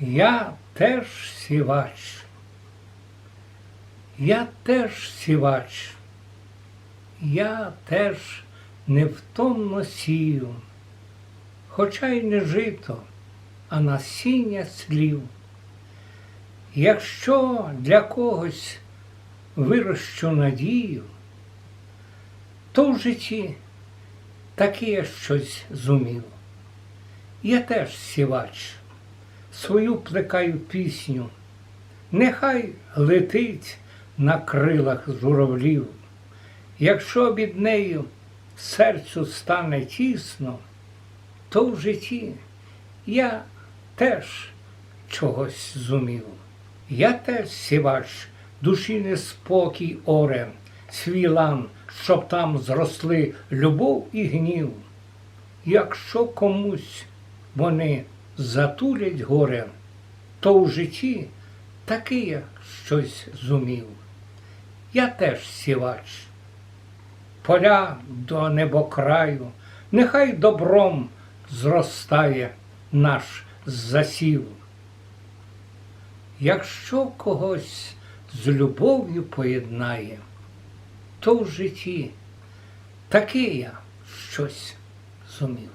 Я теж сівач. Я теж сівач. Я теж невтомно сію, хоча й не жито, а насіння слів. Якщо для когось вирощу надію, то в житті таке щось зумів. Я теж сівач, свою плекаю пісню, нехай летить на крилах журавлів. Якщо від нею серцю стане тісно, то в житті я теж чогось зумів. Я теж сівач, душі неспокій оре, свій лан, щоб там зросли любов і гнів. Якщо комусь вони затулять горе, то в житті таки я щось зумів. Я теж сівач, поля до небокраю, нехай добром зростає наш засів. Якщо когось з любов'ю поєднає, то в житті таки я щось зумів.